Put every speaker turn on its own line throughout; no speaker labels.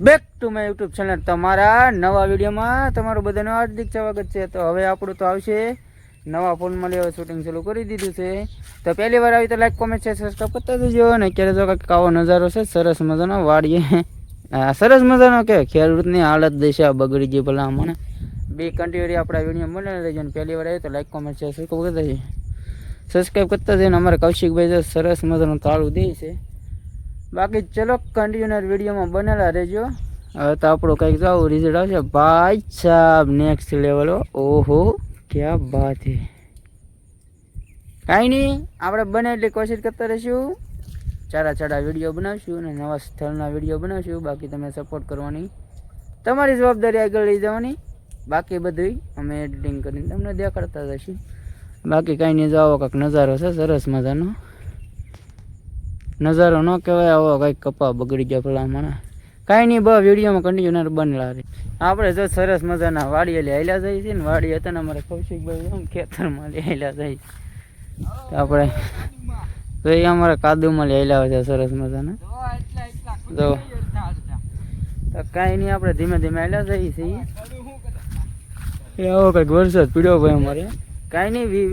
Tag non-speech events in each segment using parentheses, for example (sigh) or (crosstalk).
Back to my YouTube channel તમારા નવા વિડીયોમાં તમારું બધાનું હાર્દિક સ્વાગત છે. તો હવે આપણું તો આવશે. નવા ફોનમાં લેવા શૂટિંગ ચાલુ કરી દીધું છે. તો પહેલી વાર આવી તો લાઈક કોમેન્ટ છે સબસ્ક્રાઈબ કરતા જજો. અને અત્યારે તો કંઈક આવો નજારો છે, સરસ મજાનો વાડીએ. સરસ મજાનો કે ખેડૂતની હાલત દિશા બગડી ગઈ ભલા મને. બે કન્ટિન્યુ આપણા વીડિયો બનાવી લેજો અને પહેલી વાર આવી તો લાઈક કોમેન્ટ છે સબસ્ક્રાઈબ કરતા જઈએ સબસ્ક્રાઈબ કરતા જઈને અમારા કૌશિકભાઈ સરસ મજાનું તાળું દે છે. બાકી ચલો કન્ટિન્યુઅર વિડીયોમાં બનેલા રહેજો. હવે તો આપણું કંઈક જાવ રિઝલ્ટ આવશે. ભાઈ સાહેબ નેક્સ્ટ લેવલ ઓહો, ક્યાં બાત હે. કાંઈ નહીં, આપણે બને એટલી કોશિશ કરતા રહીશું. ચારા ચારા વીડિયો બનાવશું અને નવા સ્થળના વીડિયો બનાવશું. બાકી તમે સપોર્ટ કરવાની. તમારી જવાબદારી આગળ લઈ જવાની. બાકી બધું અમે એડિટિંગ કરીને તમને દેખાડતા રહીશું. બાકી કાંઈ નહીં જાઓ કાંઈક નજારો છે, સરસ મજાનો. નજારો ન કહેવાય, આવો કંઈક કપા બગડી ગયા પેલા મને. કાંઈ નહીં, બસ વિડીયોમાં કન્ટિન્યુઅર બનેલા રહે. આપણે જો સરસ મજાના વાડીએ હાલ્યા જઈએ છીએ ને, વાડી હતા ને અમારે કૌશિકભાઈ એમ ખેતરમાં હાલ્યા જઈએ તો આપણે તો એ અમારે કાદુમાં હાલ્યા છે સરસ મજાના. જો તો કાંઈ નહીં, આપણે ધીમે ધીમે હાલ્યા જઈએ છીએ. આવો કંઈક વરસાદ પીડ્યો ભાઈ અમારે. કાંઈ નહીં, વી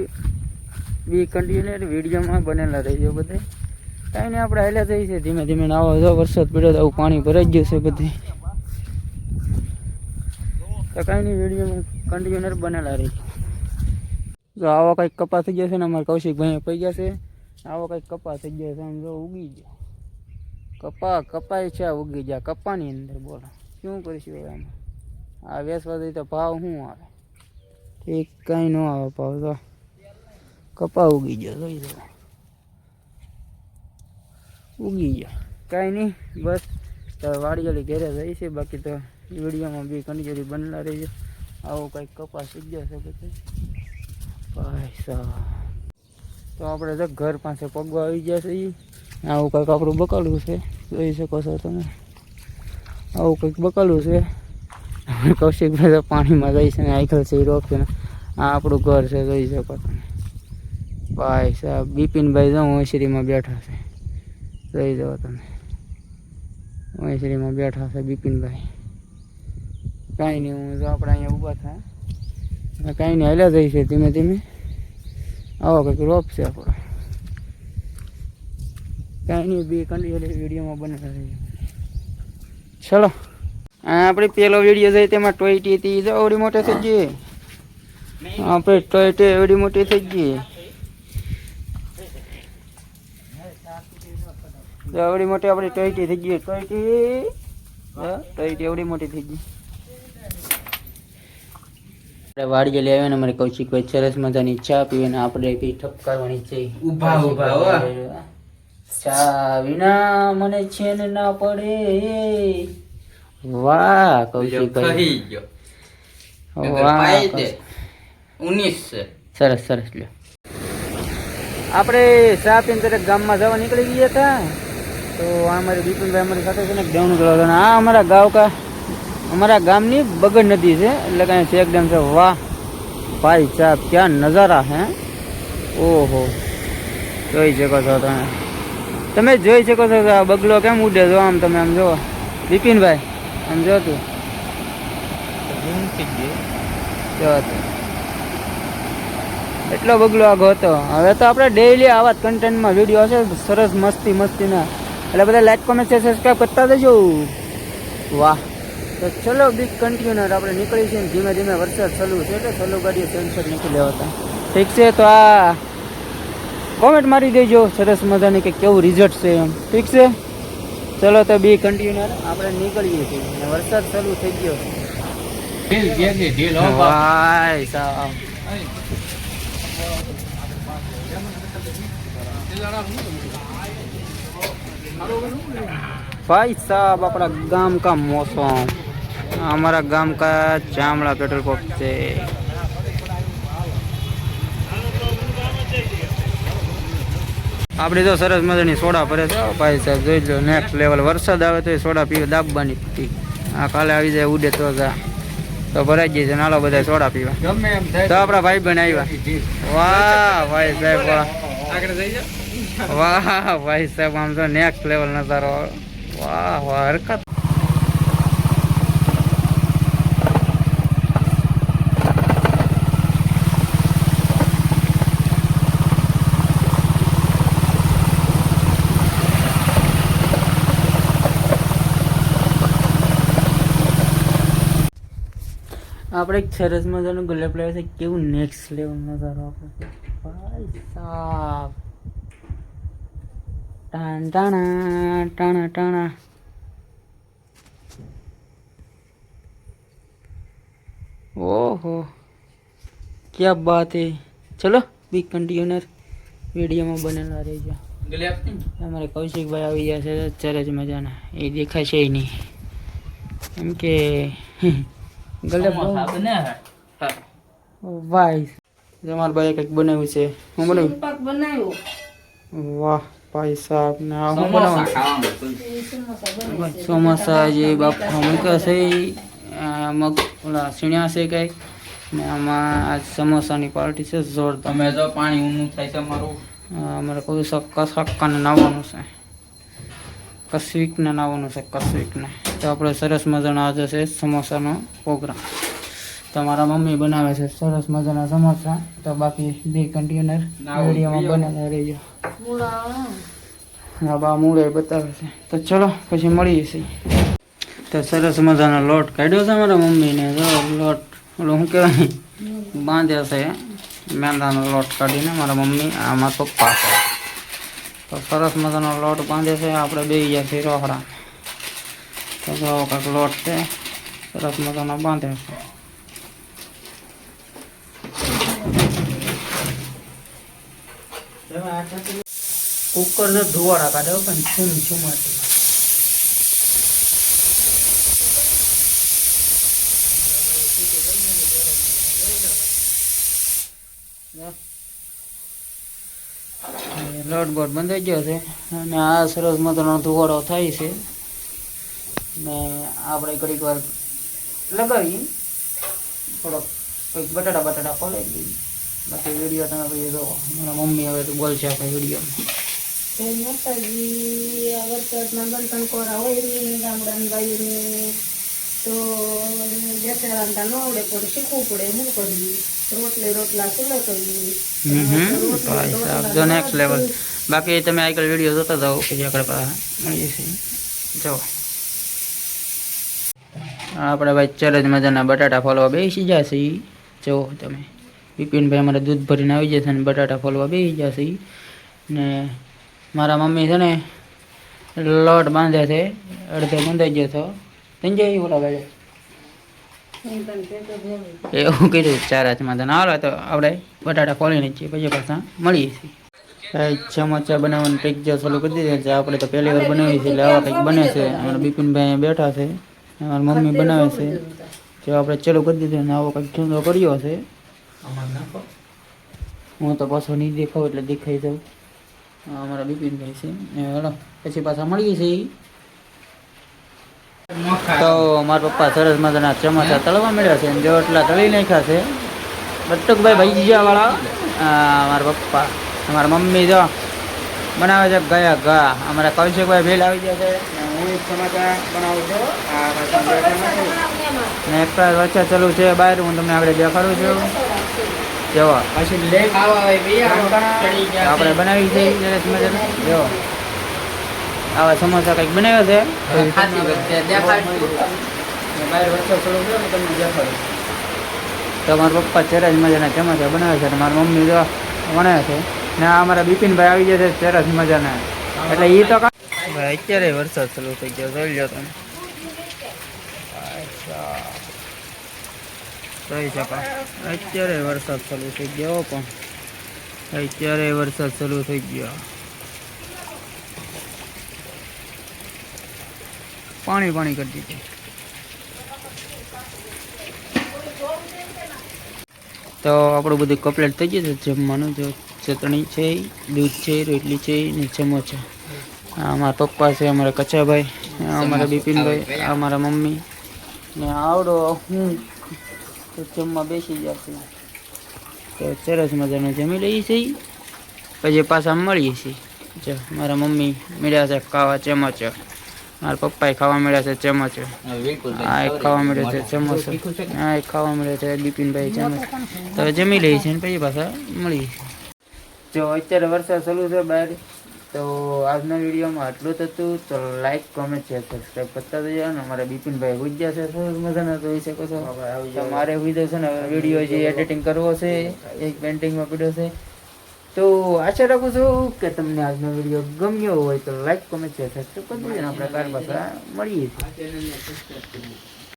વી કન્ટિન્યુઅર વિડીયોમાં બનેલા રહીજો બધે કાંઈ નહીં, આપણે હાલ્યા થઈ છે ધીમે ધીમે આવો જો, વરસાદ પડ્યો તો આવું પાણી ભરાઈ ગયું છે બધે. તો કાંઈ નહીં વિડીયોમાં કન્ટિન્યુઅર બનેલા રહી. જો આવો કંઈક કપા થઈ ગયા છે ને, અમારા કૌશિકભાઈ પડી ગયા છે. આવો કંઈક કપા થઈ ગયા છે આમ જો ઉગી ગયા. કપા, કપાય છે ઉગી ગયા. કપાની અંદર બોલો. શું કરીશું હવે આમાં? આ વેસવા દઈ તો ભાવ શું આવે? ઠીક, કાંઈ ન આવે ભાવ તો કપા ઉગી ગયો, જોઈ દો ઉગી ગયા. કાંઈ નહીં, બસ તો વાડિયાળી ઘેરે રહી છે. બાકી તો વિડીયોમાં બી કન્ટિન્યુઅલી બનેલા રહી આવો કંઈક કપાસ ઉગ છે બધે. ભાઈ સાહેબ. તો આપણે તો ઘર પાસે પગવા આવી ગયા છે. આવું કંઈક આપણું બકાલું છે. જોઈ શકો છો તમે. આવું કંઈક બકાલું છે. આપણે કૌશિકભાઈ તો પાણીમાં જઈશ ને આઈખલ છે એ ને આ આપણું ઘર છે, જોઈ શકો તમે. ભાઈ સાહેબ, બિપિનભાઈ જો હોંશરીમાં બેઠા છે. જોઈ જાઓ તમે. હોંશરીમાં બેઠા છે બિપિનભાઈ. કાંઈ નહીં હું જો આપણે અહીંયા ઊભા થાય કાંઈ નહીં હાલ્યા છે ધીમે ધીમે. આવો કંઈક રોપ છે આપણો. કાંઈ નહીં બે કંડી વિડીયોમાં બનેલા રહીએ. ચલો. આ આપણે પેલો વીડિયો જાય તેમાં ટોયટી હતી. જો આવડી મોટી થઈ ગઈ. આપણે ટોયટી એવડી મોટી થઈ ગઈ. જો આવડી મોટી આપણી ટોયટી થઈ ગઈ. ટોયટી ટોયટી એવડી મોટી થઈ ગઈ. આપણે વાડીએ લઈ આવ્યા ને અમારે કૌશિક ભાઈ સરસ મજાની ચા પીવે ને આપણે કઈ ઠપકારવાની છે.
ઊભા ઊભા,
ચા વિના મને છેન ના પડે. વાહ કૌશિક ભાઈ.
કહી
વાહ સરસ સરસ લ્યો. આપણે ચા પીને તરફ ગામમાં જવા નીકળી ગયા હતા. તો આ અમારી બિપિનભાઈ અમારી સાથે છે ને ડેવનું કરવા હતા. અને આ અમારા ગાંવ કા અમારા ગામની બગડ નદી છે એટલે કાંઈ છે એકદમ છે વાહ ભાઈ સાહેબ ક્યાં નજારા હે? ઓહો. જોઈ શકો છો તમે. તમે જોઈ શકો છો આ બગલો કેમ ઉડે જો આમ તમે આમ જો બિપિનભાઈ આમ જો તું. જો તું. એટલો બગલો આગો હતો. હવે તો આપણે ડેઈલી આવા જ કન્ટેન્ટમાં વીડિયો હશે સરસ મસ્તી મસ્તીના. એટલે બધા લાઈક કોમેન્ટ છે સબસ્ક્રાઈબ કરતા જજો વાહ. તો ચલો બિગ કન્ટિન્યુર આપણે નીકળી છીએ ધીમે ધીમે વરસાદ ચાલુ છે એટલે ચાલુ ગાડીએ સેન્સર નીકળી લેવાતા ઠીક છે તો આ કોમેન્ટ મારી દેજો સરસ મજાની કે કેવું રિઝલ્ટ છે એમ. ઠીક છે? ચલો તો બી કન્ટિન્યુર આપણે નીકળીએ છીએ. અને વરસાદ ચાલુ થઈ ગયો. ભાઈ સાહેબ. ભાઈ સાહેબ, આપણા ગામ કા મોસમ? અમારા ગામ કા ચામડા પેટ્રોલ પંપ છે. આપણે તો સરસ મજાની સોડા ભરે છે. ભાઈ સાહેબ, જોઈ લો નેક્સ્ટ લેવલ વરસાદ આવે તો એ સોડા પીવા, દાબવાની પી આ કાલે આવી જાય, ઉડે તો જા. તો ભરાઈ જઈ છે નાલો બધા સોડા પીવા. તો આપણા ભાઈ બહેન આવ્યા. વાહ, ભાઈ સાહેબ, વાહ.
આગળ જઈ જાઓ
વાહ, ભાઈ સાહેબ, આમ તો નેક્સ્ટ લેવલ નજારો. વાહ વાહ, હરકત. આપણે એક સરસ મજાનું ગલ્લા પ્લેયર છે. કેવું નેક્સ્ટ લેવલ નજારો આપણે ભાઈ સાહેબ. ટાણ ટાણા ટાણા ટાણા ઓહો. ક્યાં બાત હે? ચલો બી કન્ટિન્યુઅર વિડીયોમાં બનેલા રહેજો. અમારે કૌશિકભાઈ આવી ગયા છે ચરજ મજાના. એ દેખાશે નહીં. એમ કે (laughs)
ગલે
ભાઈ. તમારા ભાઈએ કંઈક બનાવ્યું છે? હું બનાવ્યું. વાહ. ભાઈ સાહેબ ને આ હું બનાવું?
સમોસા
જે બાપા મૂક્યા છે મગ ઓલા સીણ્યા છે કંઈક. ને આમાં આજ સમોસાની પાર્ટી છે જોર
તમે જો પાણી ઊનું થાય છે અમારું.
અમારે કહું છે કસક્કાને નાવાનું છે. કસ્વિકને નાવાનું છે કસ્વિકને. તો આપણે સરસ મજાનો આજે છે સમોસાનો પ્રોગ્રામ. તમારા મમ્મી બનાવે છે સરસ મજાના સમોસા. તો બાકી બે કન્ટેનર વિડીયોમાં રહેજો.
મૂળા
હા બતાવે છે. તો ચલો, પછી મળીએ છીએ તો સરસ મજાનો લોટ કાઢ્યો છે મારા મમ્મીને. જો લોટ શું કહેવાય? બાંધ્યા છે. મેંદાનો લોટ કાઢીને મારા મમ્મી, આમાં પપ્પા છે. તો સરસ મજાનો લોટ બાંધે છે. આપણે બે ગયા છીએ રોકડા તો જો લોટ છે. સરસ મજાનો બાંધ્યો છે. કુકર તો ધુવાડા કાઢે પણ છુમાટી લોટ બોટ બંધાઈ ગયો છે. અને આ સરસ મજાનો ધુવાડો થાય છે. ને આપણે ઘડીક વાર લગાવી થોડોક કંઈક બટાટા બટાટા ખોલાઈ દઈએ. બાકી વીડિયો તમે પછી જોવો. મારા મમ્મી હવે તો બોલશે આપણે વીડિયો
માતાજી આ વરસાદમાં બંધન કોરા હોય ને ગામડાની બાયુને તો દશેરાંતા ન આવડે પણ શીખવું પડે શું કરવી. રોટલે રોટલા સુલે કરવી.
નેક્સ્ટ લેવલ બાકી તમે આજકાલ વીડિયો જોતા જાઓ પછી આગળ મળીએ છીએ. જો. આપણે ભાઈ ચરજ મજાના બટાટા ફોલવા બેસી જશે. જો તમે. બિપિનભાઈ અમારે દૂધ ભરીને આવી જશે ને બટાટા ફોલવા બેસી જશે ને મારા મમ્મી છે ને લોટ બાંધે છે, અડધો બંધાઈ ગયો હતો તેને જઈ ઓલા ભાઈ એવું કીધું, ચાર હાથમાં તને હાલો તો આપણે બટાટા ખોલીને છીએ, પછી પાછા મળીએ છીએ. ચમચા બનાવવાનું જે ચાલુ કરી દીધેલ છે, આપણે તો પહેલી વાર બનાવી છે એટલે આવા કંઈક બને છે. અમારા બિપિનભાઈ બેઠા છે અમારી મમ્મી બનાવે છે. જો આપણે ચાલુ કરી દીધું ને આવો કંઈક ધંધો કર્યો છે
નાખો.
હું તો પાછો નહીં દેખાવ એટલે દેખાઈ જાઉં. અમારા બિપિનભાઈ છે. પછી પાછા મળીએ છીએ. તો મારા પપ્પા સરસ મજાના ચમચા તળવા મળ્યા છે જો એટલા તળી નાખ્યા છે બટુકભાઈ ભજીયા વાળા મારા પપ્પા અમારા મમ્મી જો બનાવે છે ગયા ઘા અમારા કૌશિકભાઈ ભેલ આવી ગયા છે. હું એક ચમચા બનાવું છું. આ પાછા બેઠા નથી. ને એક વચ્ચે ચાલુ છે બહાર હું તમને આગળ દેખાડું છું. જો પછી લે
ખાવા હોય બી આવો ચડી ગયા
આપણે બનાવી છે જો આવા સમોસા કંઈક બનાવ્યા છે?
હવે ખાતી વખતે દેખાડશું.
ને બહાર વચ્ચે થોડું છે ને તમને દેખાડું. તો મારા પપ્પા ચેરાજ મજાના ચમચા બનાવે છે અને મારી મમ્મી જો વણે છે. ને આ અમારા બિપિનભાઈ આવી ગયા છે ચરસ મજાના. એટલે એ તો ભાઈ, અત્યારે વરસાદ ચાલુ થઈ ગયો, જોઈ લો તમે. અત્યારે વરસાદ ચાલુ થઈ ગયો પણ. અત્યારે વરસાદ ચાલુ થઈ ગયો. પાણી પાણી કરી દીધું. તો આપણું બધું કપલેટ થઈ ગયું છે, જમવાનું, જો ચટણી છે, દૂધ છે, રોટલી છે ને ચમચા આ અમારા પપ્પા છે અમારા કચાભાઈ આ અમારા બિપિનભાઈ આ અમારા મમ્મી. ને આવડો હું તો જમવા બેસી જશે તો સરસ મજાનું જમી લઈએ છીએ. પછી પાછા મળીએ છીએ. જો મારા મમ્મી મળ્યા છે ખાવા ચમચો. મારા પપ્પાએ ખાવા મળ્યા છે ચમચો. આ એક ખાવા મળ્યો છે ચમચો. આ એક ખાવા મળ્યો છે બિપિનભાઈ ચમચ. તો જમી લઈએ છીએ ને પછી પાછા મળીએ જો અત્યારે વરસાદ ચાલુ છે બહાર. તો આજના વિડીયોમાં આટલું જ હતું. તો લાઈક કોમેન્ટ શેર સબસ્ક્રાઈબ કરતા જજો અને અમારા બિપિનભાઈ ગુજ્યા છે સરસ મજાના જોઈ શકો છો? મારે વીડિયો છે ને વીડિયો જે એડિટિંગ કરવો છે એક પેન્ટિંગમાં પડ્યો છે. તો આશા રાખું છું કે તમને આજનો વીડિયો ગમ્યો હોય તો લાઈક કોમેન્ટ શેર સબસ્ક્રાઈબ કરી દેજો આપણે કાર પાછા મળીએ છીએ.